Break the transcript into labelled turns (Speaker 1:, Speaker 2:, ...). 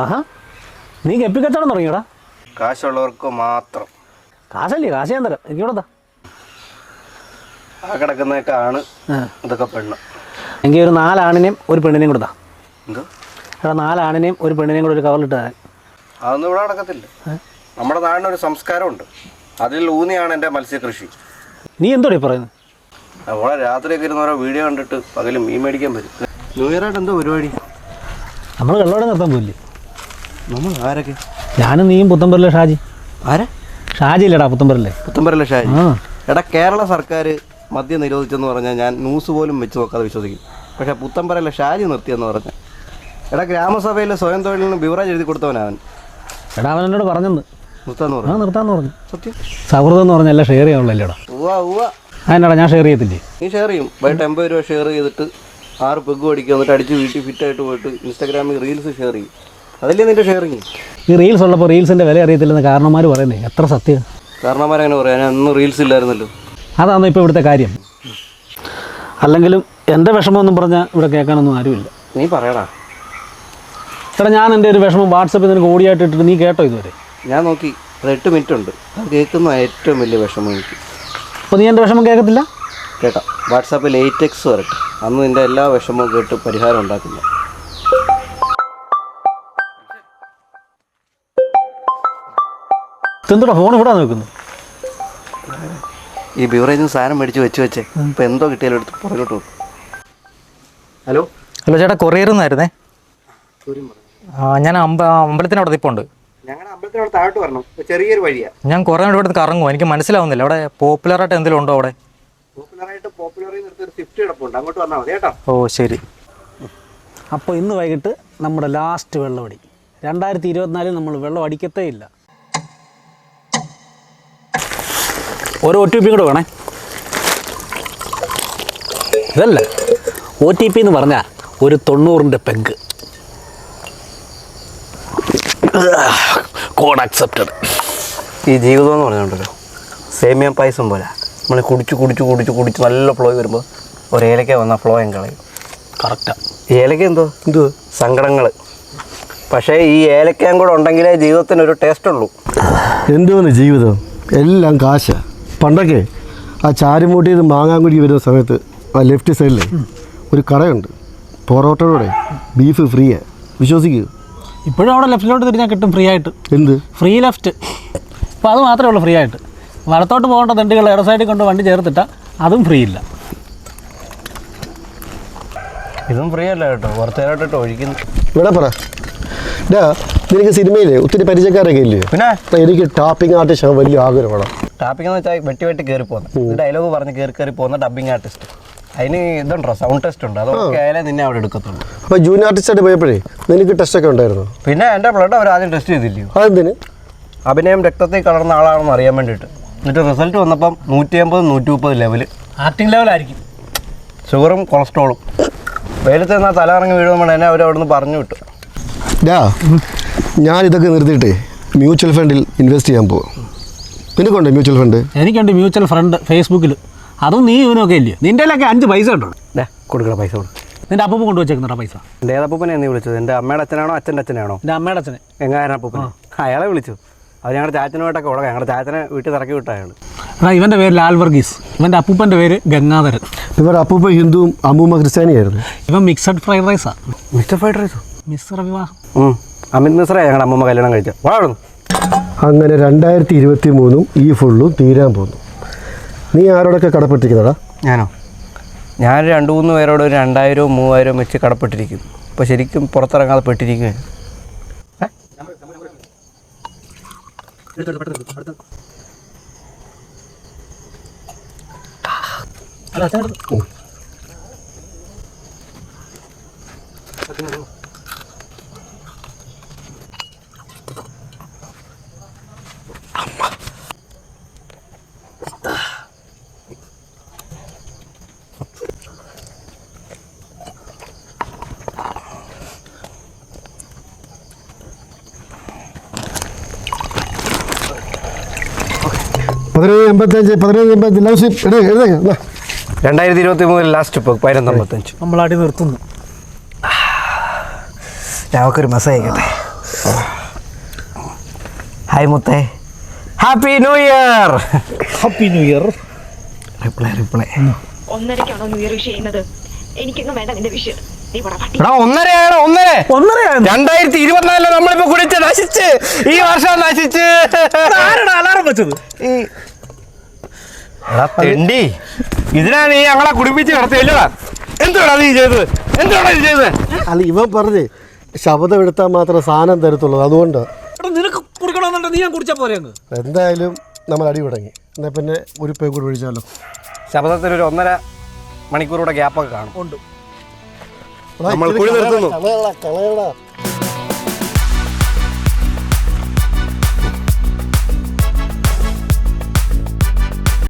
Speaker 1: ആഹാ. നീ ഗപ്പി കച്ചവടം തുടങ്ങിയോടാ?
Speaker 2: കാശുള്ളവർക്ക് മാത്രം.
Speaker 1: കാശല്ലേ കാശ് ഞാൻ തരാം. എനിക്ക് ഇവിടെ
Speaker 2: ആ കിടക്കുന്നതൊക്കെ ആണ് ഇതൊക്കെ പെണ്ണ്.
Speaker 1: എങ്കിൽ ഒരു നാലാണിനെയും ഒരു പെണ്ണിനെയും കൊടുത്താ
Speaker 2: എന്തോ?
Speaker 1: എടാ നാലാണിനെയും ഒരു പെണ്ണിനെയും കൂടെ ഒരു കവറിലിട്ട് തരാൻ
Speaker 2: അതൊന്നും ഇവിടെ നടക്കത്തില്ല. നമ്മുടെ നാടിനൊരു സംസ്കാരമുണ്ട്. അതിൽ ഊന്നിയാണ് എന്റെ മത്സ്യകൃഷി.
Speaker 1: നീ എന്തോടി പറയുന്നത്?
Speaker 2: നമ്മളെ രാത്രിയൊക്കെ ഇരുന്ന് ഓരോ വീഡിയോ കണ്ടിട്ട് പകലും മീൻ മേടിക്കാൻ വരും. ന്യൂ ഇയർ ആയിട്ട് എന്തോ പരിപാടി
Speaker 1: നമ്മൾ വെള്ളോടെ നിർത്താൻ പോയില്ലേ
Speaker 2: നമ്മൾ ആരൊക്കെ?
Speaker 1: ഞാനും നീയും പുത്തമ്പരല്ലേ ഷാജി?
Speaker 2: ആരെ?
Speaker 1: ഷാജി ഇല്ലടാ പുത്തമ്പരല്ലേ
Speaker 2: പുത്തമ്പരല്ല ഷാജി എടാ കേരള സർക്കാർ മദ്യം നിരോധിച്ചെന്ന് പറഞ്ഞാൽ ഞാൻ ന്യൂസ് പോലും വെച്ച് നോക്കാതെ വിശ്വസിക്കും. പക്ഷെ പുത്തമ്പരല്ലേ ഷാജി നിർത്തിയെന്ന് പറഞ്ഞ. എടാ ഗ്രാമസഭയിലെ സ്വയം തൊഴിലിന് ബിവറേജ് എഴുതി കൊടുത്തവനവൻ
Speaker 1: എടാ അവൻ എന്നോട് പറഞ്ഞെന്ന്.
Speaker 2: നിർത്താന്ന് പറഞ്ഞു.
Speaker 1: നിർത്താന്ന് പറഞ്ഞു.
Speaker 2: സത്യം?
Speaker 1: സൗഹൃദം എന്ന് പറഞ്ഞാൽ ഷെയർ ചെയ്യാനുള്ളല്ലേടാ
Speaker 2: ഉവ്വ ഉവ്വ.
Speaker 1: അതിനടാ ഞാൻ ഷെയർ ചെയ്യത്തില്ലേ?
Speaker 2: നീ ഷെയർ ചെയ്യും. വൈകിട്ട് എൺപത് രൂപ ഷെയർ ചെയ്തിട്ട് ആറ് പെഗ് അടിക്കുക എന്നിട്ട് അടിച്ച് വീട്ടിൽ ഫിറ്റായിട്ട് പോയിട്ട് ഇൻസ്റ്റാഗ്രാമിൽ റീൽസ് ഷെയർ ചെയ്യും. അതല്ലേ നിന്റെ ഷെയറിങ്
Speaker 1: ഈ റീൽസ് ഉള്ളപ്പോൾ റീൽസിന്റെ വില അറിയത്തില്ലെന്ന് കാരണന്മാർ പറയുന്നേ. എത്ര സത്യം?
Speaker 2: കാരണന്മാരങ്ങനെ പറയാം ഞാൻ ഒന്നും റീൽസ് ഇല്ലായിരുന്നല്ലോ.
Speaker 1: അതാണ് ഇപ്പോൾ ഇവിടുത്തെ കാര്യം. അല്ലെങ്കിലും എന്റെ വിഷമമൊന്നും പറഞ്ഞാൽ ഇവിടെ കേൾക്കാനൊന്നും ആരുമില്ല.
Speaker 2: നീ പറയടാ.
Speaker 1: എടാ ഞാൻ എന്റെ ഒരു വിഷമം വാട്സപ്പിൽ നിനക്ക് ഓടിയായിട്ട് ഇട്ടിട്ട് നീ കേട്ടോ ഇതുവരെ?
Speaker 2: ഞാൻ നോക്കി അത് എട്ട് മിനിറ്റ് ഉണ്ട്. അത് കേൾക്കുന്ന ഏറ്റവും വലിയ വിഷമം എനിക്ക്.
Speaker 1: അപ്പോൾ നീ എന്റെ വിഷമം കേൾക്കത്തില്ല?
Speaker 2: കേട്ടോ. വാട്സാപ്പിൽ എയ്റ്റ് എക്സ് വരട്ടെ. അന്ന് നിന്റെ എല്ലാ വിഷമവും കേട്ട് പരിഹാരം ഉണ്ടാക്കുന്നു.
Speaker 1: എന്തുടാ ഫോൺ ഇവിടെ നോക്കുന്നു
Speaker 2: ഈ ബിവറേജിന് സാധനം മേടിച്ച് വെച്ച് വെച്ചേ ഇപ്പം എന്തോ കിട്ടിയാലും എടുത്ത് പുറകോട്ട് പോകും ഹലോ?
Speaker 3: ഹലോ ചേട്ടാ കൊറിയർ നിന്നായിരുന്നേ? ആ ഞാൻ അമ്പ അമ്പലത്തിനവിടെ നിൽപ്പുണ്ട്
Speaker 2: ഞങ്ങളുടെ അമ്പലത്തിനോട് താഴോട്ട് വരണം. ചെറിയൊരു വഴിയാണ്
Speaker 3: ഞാൻ കുറേ ഇവിടെ കറങ്ങും എനിക്ക് മനസ്സിലാവുന്നില്ല. അവിടെ പോപ്പുലർ ആയിട്ട് എന്തെങ്കിലും ഉണ്ടോ അവിടെ?
Speaker 2: പോപ്പുലറായിട്ട് പോപ്പുലറിൽ നിർത്തി ഒരു സ്വിഫ്റ്റ് കിടപ്പുണ്ട്. അങ്ങോട്ട് വന്നാൽ മതി കേട്ടോ.
Speaker 3: ഓ ശരി.
Speaker 1: അപ്പോൾ ഇന്ന് വൈകിട്ട് നമ്മുടെ ലാസ്റ്റ് വെള്ളമടി രണ്ടായിരത്തി ഇരുപത്തിനാലിൽ നമ്മൾ വെള്ളം അടിക്കത്തേ ഇല്ല. ഒരു ഒ ടി പി കൂടെ വേണേ. ഇതല്ല? ഒ ടി പി എന്ന് പറഞ്ഞാൽ ഒരു തൊണ്ണൂറിന്റെ പെഗ് കോഡ് അക്സെപ്റ്റഡ്
Speaker 2: ഈ ജീവിതം എന്ന് പറഞ്ഞുകൊണ്ടല്ലോ സേമിയ പായസം പോലെ. നമ്മൾ കുടിച്ച് കുടിച്ച് കുടിച്ച് കുടിച്ച് നല്ല ഫ്ലോ വരുമ്പോൾ ഒരു ഏലക്ക വന്നാൽ ഫ്ലോ ഞാൻ കളയും.
Speaker 1: കറക്റ്റാണ്
Speaker 2: ഈ ഏലക്ക എന്തോ? എന്തോ സങ്കടങ്ങൾ പക്ഷേ ഈ ഏലക്കയും കൂടെ ഉണ്ടെങ്കിലേ ജീവിതത്തിന് ഒരു ടേസ്റ്റ് ഉള്ളൂ.
Speaker 4: എന്തോന്ന് ജീവിതം? എല്ലാം കാശ. പണ്ടൊക്കെ ആ ചാരുമൂട്ടി ഇത് മാങ്ങാങ്കുടി വരുന്ന സമയത്ത് ആ ലെഫ്റ്റ് സൈഡിൽ ഒരു കടയുണ്ട്. പൊറോട്ടയുടെ ബീഫ് ഫ്രീയാ. വിശ്വസിക്കൂ.
Speaker 1: ഇപ്പോഴും അവിടെ ലെഫ്റ്റിലോട്ട് തിരിഞ്ഞാൽ കിട്ടും ഫ്രീ ആയിട്ട്.
Speaker 4: എന്ത്?
Speaker 1: ഫ്രീ ലെഫ്റ്റ് അപ്പോൾ അത് മാത്രമേ ഉള്ളൂ ഫ്രീ ആയിട്ട്. വലത്തോട്ട് പോകേണ്ട ദണ്ടുകൾ ഇട സൈഡിൽ കൊണ്ട് വണ്ടി ചേർത്തിട്ടാ അതും ഫ്രീ ഇല്ല.
Speaker 2: ഇതും ഫ്രീ അല്ല കേട്ടോ. കുറച്ചേരായിട്ടോ ഒഴിക്കുന്നു.
Speaker 4: ഇവിടെ പറ. ഡാ നിനക്ക് സിനിമയിലെ ഒത്തിരി പരിചയക്കാരൊക്കെ ഇല്ലേ?
Speaker 2: പിന്നെ?
Speaker 4: അപ്പൊ എനിക്ക് ടാപ്പിംഗ് ആർട്ടിസ്റ്റ് ആണ് വലിയ ആഗ്രഹമാണ്
Speaker 2: ടാപ്പിംഗ് എന്ന് വെച്ചാൽ വെട്ടി വെട്ടി കയറി പോകുന്നത് ഡയലോഗ് പറഞ്ഞ് കയറി കയറി പോകുന്ന ഡബിങ് ആർട്ടിസ്റ്റ് അതിന് ഇതുണ്ടോ? സൗണ്ട് ടെസ്റ്റ് ഉണ്ട്. അതൊക്കെ ആയാലേ നിന്നെ അവിടെ എടുക്കത്തുള്ളൂ.
Speaker 4: അപ്പൊ ജൂനിയർ ആർട്ടിസ്റ്റായിട്ട് പോയപ്പോഴേ നിനക്ക് ടെസ്റ്റ് ഒക്കെ ഉണ്ടായിരുന്നു?
Speaker 2: പിന്നെ എന്റെ ബ്ലഡ് അവർ ആദ്യം ടെസ്റ്റ് ചെയ്തില്ലയോ
Speaker 4: അതെന്തിന്?
Speaker 2: അഭിനയം രക്തത്തിൽ കളർന്ന ആളാണെന്ന് അറിയാൻ വേണ്ടിട്ട് എന്നിട്ട് റിസൾട്ട് വന്നപ്പം നൂറ്റി അമ്പത് നൂറ്റി മുപ്പത് ലെവൽ
Speaker 1: ആക്ടിങ് ലെവലായിരിക്കും
Speaker 2: ഷുഗറും കൊളസ്ട്രോളും വെയിലത്ത് നിന്നാൽ തലകറങ്ങി വീഴുമ്പോൾ എന്നെ അവർ അവിടെ നിന്ന് പറഞ്ഞു വിട്ടു.
Speaker 4: ഡാ ഞാൻ ഇതൊക്കെ നിർത്തിയിട്ട് മ്യൂച്വൽ ഫണ്ടിൽ ഇൻവെസ്റ്റ് ചെയ്യാൻ പോകും നിനക്കുണ്ടോ മ്യൂച്വൽ ഫണ്ട്
Speaker 1: എനിക്കുണ്ട് മ്യൂച്വൽ ഫണ്ട് ഫേസ്ബുക്കിൽ അതും നീ ഇവനൊക്കെ ഇല്ലേ? നിന്റെ ഒക്കെ അഞ്ച് പൈസ ഉണ്ടോ?
Speaker 2: ഡേ കൊടുക്കണ പൈസ കൊടുക്കും
Speaker 1: നിന്റെ അപ്പൂപ്പ കൊണ്ടുവച്ചേക്കുന്നടാ പൈസ.
Speaker 2: എന്റെ ഏതപ്പൂപ്പനെ നീ വിളിച്ചത്? എന്റെ അമ്മയുടെ അച്ഛനാണോ അച്ഛന്റെ അച്ഛനാണോ
Speaker 1: എന്റെ അമ്മയുടെ അച്ഛനെ.
Speaker 2: അപ്പൂപ്പൻ അയാളെ വിളിച്ചു. അത് ഞങ്ങളുടെ ചാച്ചനുമായിട്ടൊക്കെ ഉടക്കാം ഞങ്ങളുടെ ചാച്ചനെ വീട്ടിൽ ഇറക്കി വിട്ട അയാൾ
Speaker 1: എടാ ഇവന്റെ പേര് ലാൽ വർഗീസ് ഇവന്റെ അപ്പൂപ്പന്റെ പേര് ഗംഗാധരൻ.
Speaker 4: ഇവരുടെ അപ്പൂപ്പ ഹിന്ദുവും അമ്മൂമ്മ ക്രിസ്ത്യാനിയായിരുന്നു.
Speaker 1: ഇവൻ മിക്സഡ് ഫ്രൈഡ് റൈസാ
Speaker 2: മിക്സഡ് ഫ്രൈഡ് റൈസോ
Speaker 1: മിശ്ര വിവാഹം
Speaker 2: അമിത് മിശ്ര ഞങ്ങളുടെ അമ്മമ്മ കല്യാണം കഴിച്ച. വാടുന്നു
Speaker 4: അങ്ങനെ രണ്ടായിരത്തി ഇരുപത്തി മൂന്നും ഈ ഫുള്ളും തീരാൻ പോകുന്നു നീ ആരോടൊക്കെ കടപ്പെട്ടിരിക്കുന്നടാ?
Speaker 2: ഞാനോ? ഞാൻ രണ്ട് മൂന്ന് പേരോട് ഒരു രണ്ടായിരവും മൂവായിരവും വെച്ച് കടപ്പെട്ടിരിക്കുന്നു. അപ്പോൾ ശരിക്കും പുറത്തിറങ്ങാതെ പെട്ടിരിക്കുകയാണ്.
Speaker 4: പതിനേഴ് എൺപത്തഞ്ച് പതിനേഴ് എൺപത്തഞ്ച് ലവ് സിപ്പ് എടേ എഴുതേ
Speaker 2: രണ്ടായിരത്തി ഇരുപത്തി മൂന്നിൽ ലാസ്റ്റ് ഇപ്പോൾ പതിനൊന്നമ്പത്തഞ്ച്
Speaker 1: നമ്മളടി നിർത്തുന്നു.
Speaker 2: ഞങ്ങൾക്കൊരു മെസ്സേജ് അയക്കട്ടെ ഹായ് മുത്തേ. Happy new year
Speaker 1: happy new year
Speaker 2: reply reply
Speaker 5: ഒന്നരക്കാണോ new year wish ചെയ്യുന്നത്? എനിക്കൊന്നും വേണ്ട നിന്റെ വിഷ്
Speaker 2: ഒന്നരയാണ്? ഒന്നര.
Speaker 1: ഒന്നരയായിരുന്നു
Speaker 2: രണ്ടായിരത്തി ഇരുപത്തിനാലിൽ നമ്മളിപ്പോ കുടിച്ച് നശിച്ച്. ഈ വർഷം നശിച്ച്.
Speaker 1: അലാറം വെച്ചത്?
Speaker 2: തെണ്ടി. ഇതിനാണ് നീ ഞങ്ങളെ കുടിപ്പിച്ച് നടത്തിയല്ലോടാ എന്തുവാടാ നീ ചെയ്തത്? എന്തുവാടാ നീ ചെയ്തത്?
Speaker 4: അല്ല ഇവൻ പറഞ്ഞേ ശബ്ദം എടുത്താൽ മാത്രം സാധനം തരത്തുള്ളൂ. അതുകൊണ്ട്
Speaker 1: കുടിക്കണമെന്നുണ്ട് നീ ഞാൻ കുടിച്ചാൽ പോരെ അങ്ങ്.
Speaker 4: എന്തായാലും നമ്മൾ അടി തുടങ്ങി. എന്നാൽ പിന്നെ ഒരു പേ കൂടി ഒഴിച്ചാലോ
Speaker 6: ശബ്ദത്തിൽ ഒരു ഒന്നര മണിക്കൂറൂടെ ഗ്യാപ്പൊക്കെ കാണും.
Speaker 1: ഉണ്ട്.
Speaker 6: നമ്മൾ കുഴി നിർത്തുന്നു.
Speaker 4: കളയടാ കളയടാ